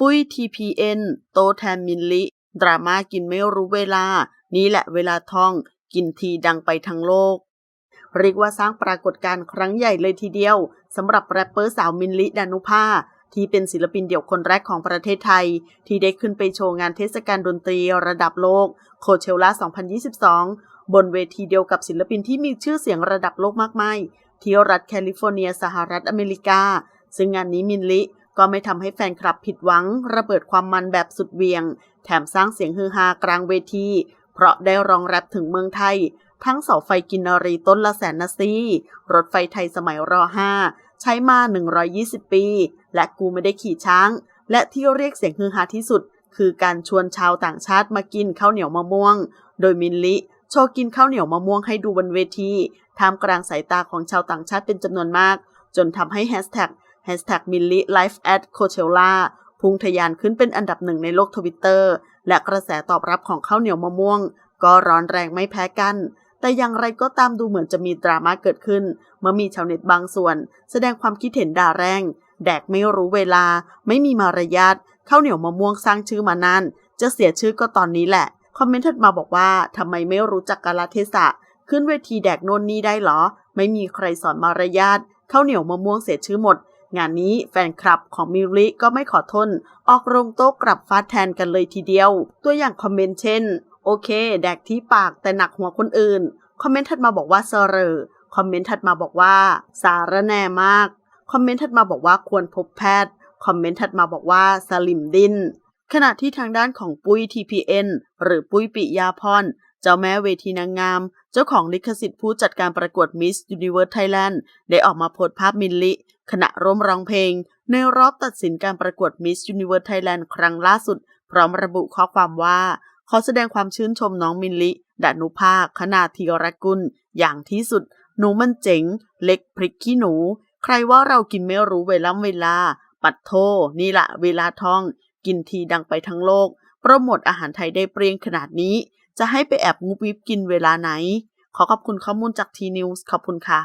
ปุ้ย TPN โตแทนมินลิ ดราม่ากินไม่รู้เวลา นี่แหละเวลาท่อง กินทีดังไปทั้งโลก เรียกว่าสร้างปรากฏการณ์ครั้งใหญ่เลยทีเดียวสำหรับแรปเปอร์สาวมินลิดานุภาที่เป็นศิลปินเดี่ยวคนแรกของประเทศไทย ที่ได้ขึ้นไปโชว์งานเทศกาลดนตรีระดับโลกโคเชล่า 2022 บนเวทีเดียวกับศิลปินที่มีชื่อเสียงระดับโลกมากมายที่รัฐแคลิฟอร์เนียสหรัฐอเมริกา ซึ่งงานนี้มินลิ ก็ไม่ทำให้แฟนคลับผิดหวัง ระเบิดความมันแบบสุดเวียง แถมสร้างเสียงฮือฮากลางเวที เพราะได้รองแรปถึงเมืองไทย ทั้งเสาไฟกินนรีต้นละแสนนาซีรถไฟไทยสมัยรอ5ใช้มา 120 ปี และกูไม่ได้ขี่ช้าง และที่เรียกเสียงฮือฮาที่สุด คือการชวนชาวต่างชาติมากินข้าวเหนียวมะม่วง โดยมินลิโชว์กินข้าวเหนียวมะม่วงให้ดูบนเวทีท่ามกลางสายตาของชาวต่างชาติเป็นจำนวนมาก จนทำให้แฮชแท็ก แฮชแท็กมิลลิไลฟ์แอดโคเชล่าพุ่งทะยานขึ้นเป็นอันดับหนึ่งในโลกทวิตเตอร์และกระแสตอบรับของข้าวเหนียวมะม่วง ก็ร้อนแรงไม่แพ้กัน แต่อย่างไรก็ตามดูเหมือนจะมีดราม่าเกิดขึ้น เมื่อมีชาวเน็ตบางส่วน แสดงความคิดเห็นด่าแรง แดกไม่รู้เวลา ไม่มีมารยาทข้าวเหนียวมะม่วงสร้างชื่อมานานจะเสียชื่อก็ตอนนี้แหละ คอมเมนต์ถัดมาบอกว่าทำไมไม่รู้จักกาลเทศะ ขึ้นเวทีแดกโน่นนี่ได้เหรอ ไม่มีใครสอนมารยาทข้าวเหนียวมะม่วงเสียชื่อหมด งานนี้แฟนคลับของมิริก็ไม่ขอทน ออกโรงโต๊ะกลับฟาดแทนกันเลยทีเดียว ตัวอย่างคอมเมนต์เช่น โอเค แดกที่ปากแต่หนักหัวคนอื่น คอมเมนต์ถัดมาบอกว่าเซอร์คอมเมนต์ถัดมาบอกว่า สารแน่มาก คอมเมนต์ถัดมาบอกว่าควรพบแพทย์ คอมเมนต์ถัดมาบอกว่าสลิมดิน ขณะที่ทางด้านของปุ้ย TPN หรือปุ้ยปิยาพรเจ้าแม่เวทีนางงาม เจ้าของลิขสิทธิ์ผู้จัดการประกวด Miss Universe Thailand ได้ออกมาโพสต์ภาพมินลิ ขณะร่วมร้องเพลง ในรอบตัดสินการประกวด Miss Universe Thailand ครั้งล่าสุด พร้อมระบุข้อความว่า ขอแสดงความชื่นชมน้องมินลิดานุภาคคณาธีรกุล อย่างที่สุด หนูมันเจ๋ง เล็กพริกขี้หนู ใครว่าเรากินไม่รู้เวลาเวลา ปัดโท นี่ละเวลาทอง กินทีดังไปทั้งโลก โปรโมทอาหารไทยได้เปรียงขนาดนี้ จะให้ไปแอบงุบวิบกินเวลาไหน ขอขอบคุณข้อมูลจากทีนิวส์ขอบคุณค่ะ